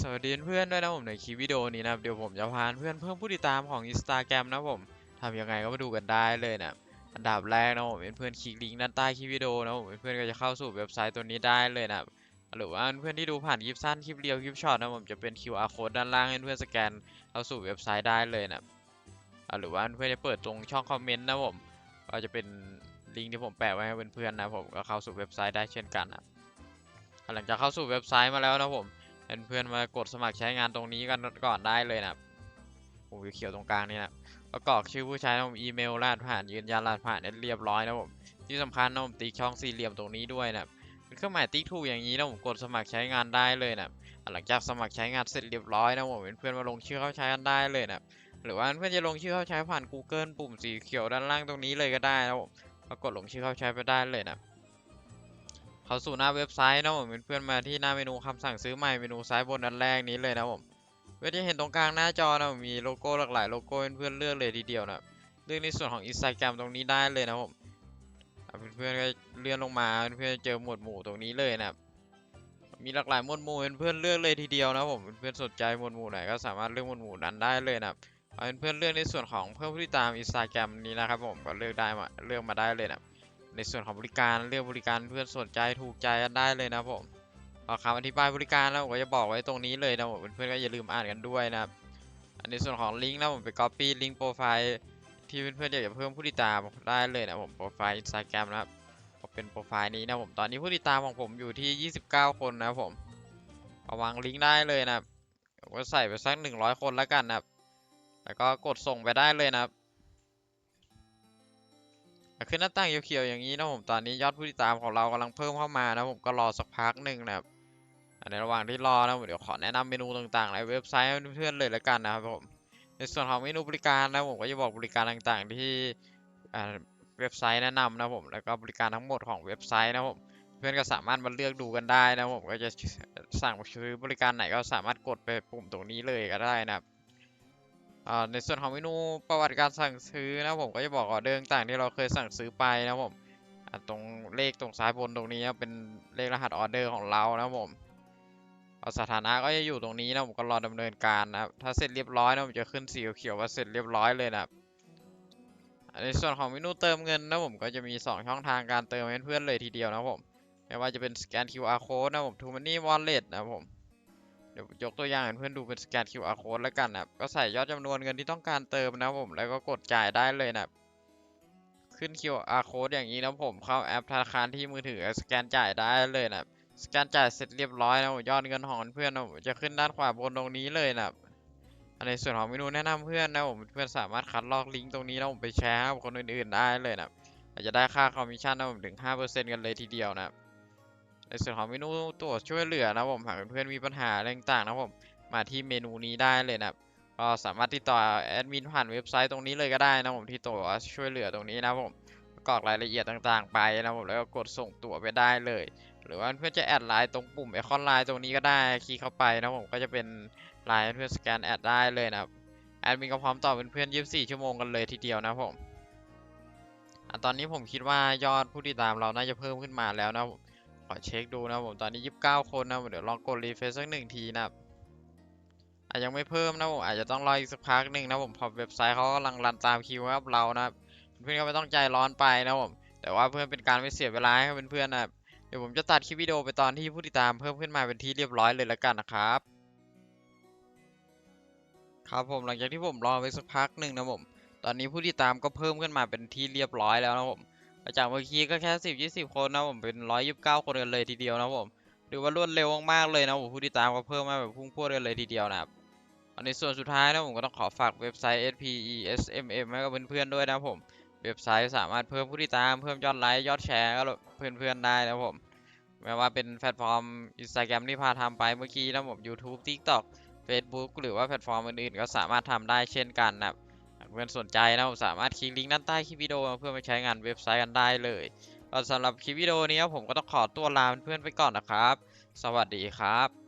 สวัสดีเพื่อนด้วยนะผมในคลิปวิดีโอนี้นะเดี๋ยวผมจะพาเพื่อนเพิ่มผู้ติดตามของ Instagram นะผมทำยังไงก็มาดูกันได้เลยนะอันดับแรกนะผมเพื่อนคลิกลิงก์ด้านใต้คลิปวิดีโอนะผมเพื่อนก็จะเข้าสู่เว็บไซต์ตัวนี้ได้เลยนะหรือว่าเพื่อนที่ดูผ่านคลิปสั้นคลิปเรียวคลิปช็อตนะผมจะเป็น QR code ด้านล่างให้เพื่อนสแกนเข้าสู่เว็บไซต์ได้เลยนะอะหรือว่าเพื่อนจะเปิดตรงช่องคอมเมนต์นะผมก็จะเป็นลิงก์ที่ผมแปะไว้ให้เพื่อนๆนะผมก็เข้าสู่เว็บไซต์ได้เช่นกันนะอะหลังจากเข้าสู่เว็บไซต์มาแล้วนะผม เพื่อนๆมากดสมัครใช้งานตรงนี้กันก่อนได้เลยนะครับผมเขียวตรงกลางนี่นะประกอบชื่อผู้ใช้นะผมอีเมลรหัสผ่านยืนยันรหัสผ่านเรียบร้อยนะผมที่สำคัญนะผมติ๊กช่องสี่เหลี่ยมตรงนี้ด้วยนะเป็นเครื่องหมายติ๊กถูกอย่างนี้นะผมกดสมัครใช้งานได้เลยนะหลังจากสมัครใช้งานเสร็จเรียบร้อยนะผมเพื่อนๆมาลงชื่อเข้าใช้กันได้เลยนะหรือว่าเพื่อนจะลงชื่อเข้าใช้ผ่าน Google ปุ่มสีเขียวด้านล่างตรงนี้เลยก็ได้นะผมก็กดลงชื่อเข้าใช้ไปได้เลยนะ เข้าสู่หน้าเว็บไซต์นะผมเพื่อนๆมาที่หน้าเมนูคำสั่งซื้อใหม่เมนูซ้ายบนด้านแรกนี้เลยนะผมเพื่อจะเห็นตรงกลางหน้าจอนะผมมีโลโก้หลากหลายโลโก้เพื่อนๆเลือกเลยทีเดียวนะเลือกในส่วนของ Instagram ตรงนี้ได้เลยนะผมอะเพื่อนๆก็เลื่อนลงมาเพื่อนๆเจอหมวดหมู่ตรงนี้เลยนะมีหลากหลายหมวดหมู่เพื่อนๆเลือกเลยทีเดียวนะผมเพื่อนๆสนใจหมวดหมู่ไหนก็สามารถเลือกหมวดหมู่นั้นได้เลยนะเอาเพื่อนๆเลือกในส่วนของเพิ่มผู้ติดตาม Instagram นี้นะครับผมก็เลือกได้มาเลือกมาได้เลยนะ ในส่วนของบริการเลือกบริการเพื่อนสนใจถูกใจกันได้เลยนะผมพอคำอธิบายบริการแล้วผมก็จะบอกไว้ตรงนี้เลยนะผมเพื่อนๆก็อย่าลืมอ่านกันด้วยนะครับอันในส่วนของลิงก์นะผมไป copy ลิงก์โปรไฟล์ที่เพื่อนๆอยากจะเพิ่มผู้ติดตามได้เลยนะผมโปรไฟล์ Instagram นะครับก็เป็นโปรไฟล์นี้นะผมตอนนี้ผู้ติดตามของผมอยู่ที่ 29 คนนะผมเอาวางลิงก์ได้เลยนะผมก็ใส่ไปสัก 100 คนแล้วกันนะครับแล้วก็กดส่งไปได้เลยนะครับ ขึ้นหน้าต่างเขียวๆอย่างนี้นะผมตอนนี้ยอดผู้ติดตามของเรากำลังเพิ่มเข้ามานะผมก็รอสักพักหนึ่งนะครับในระหว่างที่รอนะผมเดี๋ยวขอแนะนำเมนูต่างๆในเว็บไซต์ให้เพื่อนๆเลยแล้วกันนะครับผมในส่วนของเมนูบริการนะผมก็จะบอกบริการต่างๆ ที่เว็บไซต์แนะนำนะผมแล้วก็บริการทั้งหมดของเว็บไซต์นะผมเพื่อนก็สามารถมาเลือกดูกันได้นะผมก็จะสั่งซื้อบริการไหนก็สามารถกดไปปุ่มตรงนี้เลยก็ได้นะครับ อ่าในส่วนของเมนูประวัติการสั่งซื้อนะผมก็จะบอกออเดอร์ต่างที่เราเคยสั่งซื้อไปนะผมตรงเลขตรงซ้ายบนตรงนี้เป็นเลขรหัสออเดอร์ของเรานะผมสถานะก็จะอยู่ตรงนี้นะผมก็รอดำเนินการนะครับถ้าเสร็จเรียบร้อยนะผมจะขึ้นสีเขียวว่าเสร็จเรียบร้อยเลยนะครับในส่วนของเมนูเติมเงินนะผมก็จะมี 2 ช่องทางการเติมให้เพื่อนเลยทีเดียวนะผมไม่ว่าจะเป็นสแกน QR code นะผม TrueMoney Wallet นะผม เดี๋ยวยกตัวอย่างให้เพื่อนดูเป็นสแกน QR code แล้วกันนะก็ใส่ยอดจำนวนเงินที่ต้องการเติมนะผมแล้วก็กดจ่ายได้เลยนะขึ้น QR code อย่างนี้นะผมเข้าแอปธนาคารที่มือถือสแกนจ่ายได้เลยนะสแกนจ่ายเสร็จเรียบร้อยนะผมยอดเงินของเพื่อนนะจะขึ้นด้านขวาบนตรงนี้เลยนะในส่วนของเมนูแนะนำเพื่อนนะผมเพื่อนสามารถคัดลอกลิงก์ตรงนี้แล้วผมไปแชร์ให้กับคนอื่นๆได้เลยนะอาจจะได้ค่าคอมมิชชั่นนะผมถึง5%กันเลยทีเดียวนะครับ ในส่วนของเมนูตัวช่วยเหลือนะผมหากเพื่อนมีปัญหาอะไรต่างๆนะผมมาที่เมนูนี้ได้เลยนะก็สามารถติดต่อแอดมินผ่านเว็บไซต์ตรงนี้เลยก็ได้นะผมที่ตัวช่วยเหลือตรงนี้นะผมกรอกรายละเอียดต่างๆ ไปนะผมแล้วก็กดส่งตั๋วไปได้เลย หรือว่าเพื่อนจะแอดไลน์ตรงปุ่มไอคอนไลน์ตรงนี้ก็ได้คลิกเข้าไปนะผมก็จะเป็นไลน์เพื่อนสแกนแอดได้เลยนะครับแอดมินก็พร้อมตอบเป็นเพื่อน24 ชั่วโมงกันเลยทีเดียวนะผมอตอนนี้ผมคิดว่ายอดผู้ติดตามเราน่าจะเพิ่มขึ้นมาแล้วนะผม ขอเช็คดูนะผมตอนนี้ 29 คนนะผมเดี๋ยวลองกดรีเฟรชสักหนึ่งทีนะครับอาจยังไม่เพิ่มนะผมอาจจะต้องรออีกสักพักหนึ่งนะผมพอเว็บไซต์เขากำลังรันตามคิวกับเรานะครับเพื่อนก็ไม่ต้องใจร้อนไปนะผมแต่ว่าเพื่อนเป็นการไม่เสียเวลาให้เพื่อนๆนะเดี๋ยวผมจะตัดคลิปวิดีโอไปตอนที่ผู้ติดตามเพิ่มขึ้นมาเป็นที่เรียบร้อยเลยแล้วกันนะครับครับผมหลังจากที่ผมรอไปสักพักหนึ่งนะผม ตอนนี้ผู้ติดตามก็เพิ่มขึ้นมาเป็นที่เรียบร้อยแล้วนะผม จากเมื่อกี้ก็แค่สิบยี่สิบคนนะผมเป็นร้อยยี่สิบเก้าคนกันเลยทีเดียวนะผมถือว่ารวดเร็วมากๆเลยนะผมผู้ติดตามก็เพิ่มมาแบบพุ่งพรวดกันเลยทีเดียวนะครับอันในส่วนสุดท้ายนะผมก็ต้องขอฝากเว็บไซต์ SPESMM ให้กับเพื่อนๆด้วยนะผมเว็บไซต์สามารถเพิ่มผู้ติดตามเพิ่มยอดไลค์ยอดแชร์ก็เพื่อนๆได้นะผมไม่ว่าเป็นแพลตฟอร์ม Instagram ที่พาทำไปเมื่อกี้นะผม YouTube TikTok Facebook หรือว่าแพลตฟอร์มอื่นๆ ก็สามารถทำได้เช่นกันนะครับ เพื่อนสนใจนะผมสามารถคลิกลิงก์ด้านใต้คลิปวิดีโอเพื่อไปใช้งานเว็บไซต์กันได้เลยก็สำหรับคลิปวิดีโอนี้ผมก็ต้องขอตัวลาเพื่อนไปก่อนนะครับ สวัสดีครับ